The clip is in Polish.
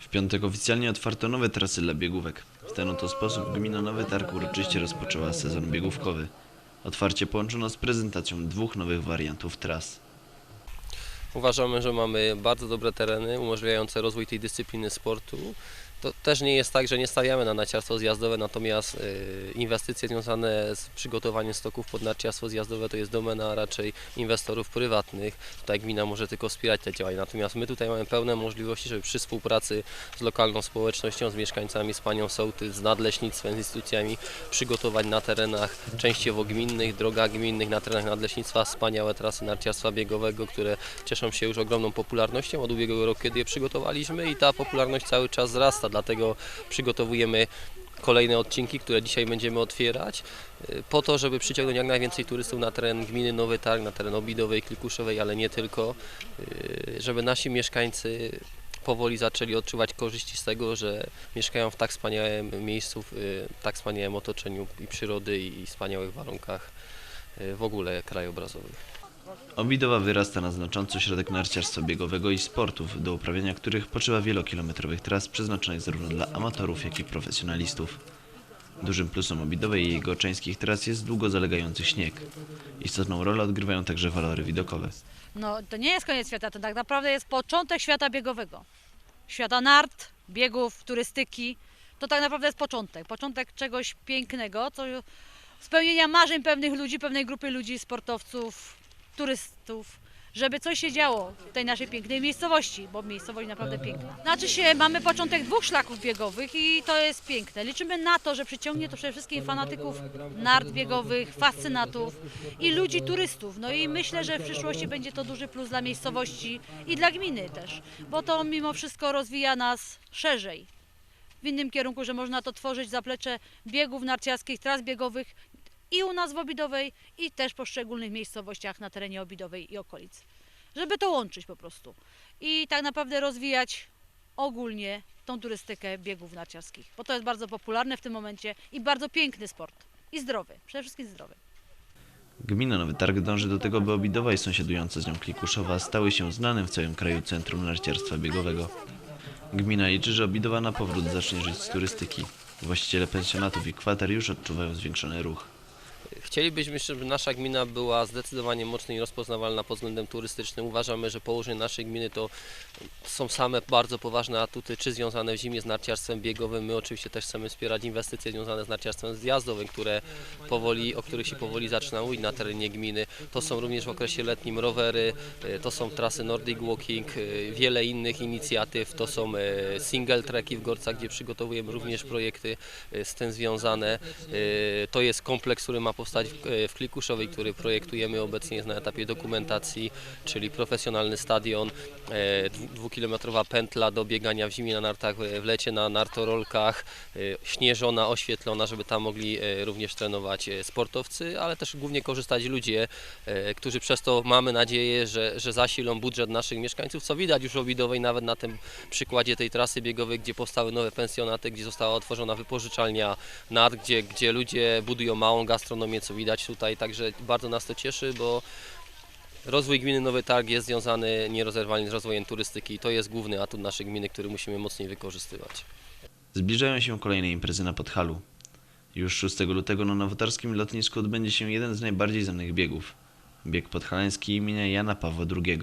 W piątek oficjalnie otwarto nowe trasy dla biegówek. W ten oto sposób gmina Nowy Targ uroczyście rozpoczęła sezon biegówkowy. Otwarcie połączono z prezentacją dwóch nowych wariantów tras. Uważamy, że mamy bardzo dobre tereny umożliwiające rozwój tej dyscypliny sportu. To też nie jest tak, że nie stawiamy na narciarstwo zjazdowe, natomiast y, inwestycje związane z przygotowaniem stoków pod narciarstwo zjazdowe to jest domena raczej inwestorów prywatnych. Tutaj gmina może tylko wspierać te działania. Natomiast my tutaj mamy pełne możliwości, żeby przy współpracy z lokalną społecznością, z mieszkańcami, z panią sołtys, z nadleśnictwem, z instytucjami przygotować na terenach częściowo gminnych, drogach gminnych, na terenach nadleśnictwa wspaniałe trasy narciarstwa biegowego, które cieszą się już ogromną popularnością od ubiegłego roku, kiedy je przygotowaliśmy i ta popularność cały czas wzrasta, dlatego przygotowujemy kolejne odcinki, które dzisiaj będziemy otwierać, y, po to, żeby przyciągnąć jak najwięcej turystów na teren gminy Nowy Targ, na teren Obidowej, Klikuszowej, ale nie tylko, y, żeby nasi mieszkańcy powoli zaczęli odczuwać korzyści z tego, że mieszkają w tak wspaniałym miejscu, w y, tak wspaniałym otoczeniu i przyrody i wspaniałych warunkach w ogóle krajobrazowych. Obidowa wyrasta na znaczący środek narciarstwa biegowego i sportów, do uprawiania których potrzeba wielokilometrowych tras przeznaczonych zarówno dla amatorów, jak i profesjonalistów. Dużym plusem Obidowej i jego czeńskich tras jest długo zalegający śnieg. Istotną rolę odgrywają także walory widokowe. No to nie jest koniec świata, to tak naprawdę jest początek świata biegowego. Świata nart, biegów, turystyki. To tak naprawdę jest początek. Początek czegoś pięknego, co spełnienia marzeń pewnych ludzi, pewnej grupy ludzi, sportowców, turystów, żeby coś się działo w tej naszej pięknej miejscowości, bo miejscowość naprawdę piękna. Znaczy się, mamy początek dwóch szlaków biegowych i to jest piękne. Liczymy na to, że przyciągnie to przede wszystkim fanatyków nart biegowych, fascynatów i ludzi turystów. No i myślę, że w przyszłości będzie to duży plus dla miejscowości i dla gminy też, bo to mimo wszystko rozwija nas szerzej. W innym kierunku, że można to tworzyć zaplecze biegów narciarskich, tras biegowych i u nas w Obidowej i też w poszczególnych miejscowościach na terenie Obidowej i okolic. Żeby to łączyć po prostu i tak naprawdę rozwijać ogólnie tą turystykę biegów narciarskich, bo to jest bardzo popularne w tym momencie i bardzo piękny sport i zdrowy, przede wszystkim zdrowy. Gmina Nowy Targ dąży do tego, by Obidowa i sąsiadujące z nią Klikuszowa stały się znanym w całym kraju centrum narciarstwa biegowego. Gmina liczy, że Obidowa na powrót zacznie żyć z turystyki. Właściciele pensjonatów i kwater już odczuwają zwiększony ruch. Chcielibyśmy, żeby nasza gmina była zdecydowanie mocniej rozpoznawalna pod względem turystycznym. Uważamy, że położenie naszej gminy to są same bardzo poważne atuty, czy związane w zimie z narciarstwem biegowym. My oczywiście też chcemy wspierać inwestycje związane z narciarstwem zjazdowym, które powoli, o których się powoli zaczyna mówić na terenie gminy. To są również w okresie letnim rowery, e, to są trasy Nordic Walking, e, wiele innych inicjatyw, to są e, single treki w Gorcach, gdzie przygotowujemy również projekty z tym związane. To jest kompleks, który ma powstać w, e, Klikuszowej, który projektujemy obecnie jest na etapie dokumentacji, czyli profesjonalny stadion, e, dwu- dwukilometrowa pętla do biegania w zimie na nartach, e, w lecie na nartorolkach, śnieżona, oświetlona, żeby tam mogli również trenować sportowcy, ale też głównie korzystać ludzie, którzy przez to mamy nadzieję, że, że zasilą budżet naszych mieszkańców, co widać już w Obidowej nawet na tym przykładzie tej trasy biegowej, gdzie powstały nowe pensjonaty, gdzie została otworzona wypożyczalnia nart, gdzie, gdzie ludzie budują małą gastronomię, co widać tutaj, także bardzo nas to cieszy, bo rozwój gminy Nowy Targ jest związany nierozerwalnie z rozwojem turystyki i to jest główny atut naszej gminy, który musimy mocniej wykorzystywać. Zbliżają się kolejne imprezy na Podhalu. Już 6 lutego na nowotarskim lotnisku odbędzie się jeden z najbardziej znanych biegów. Bieg podhalański imienia Jana Pawła II.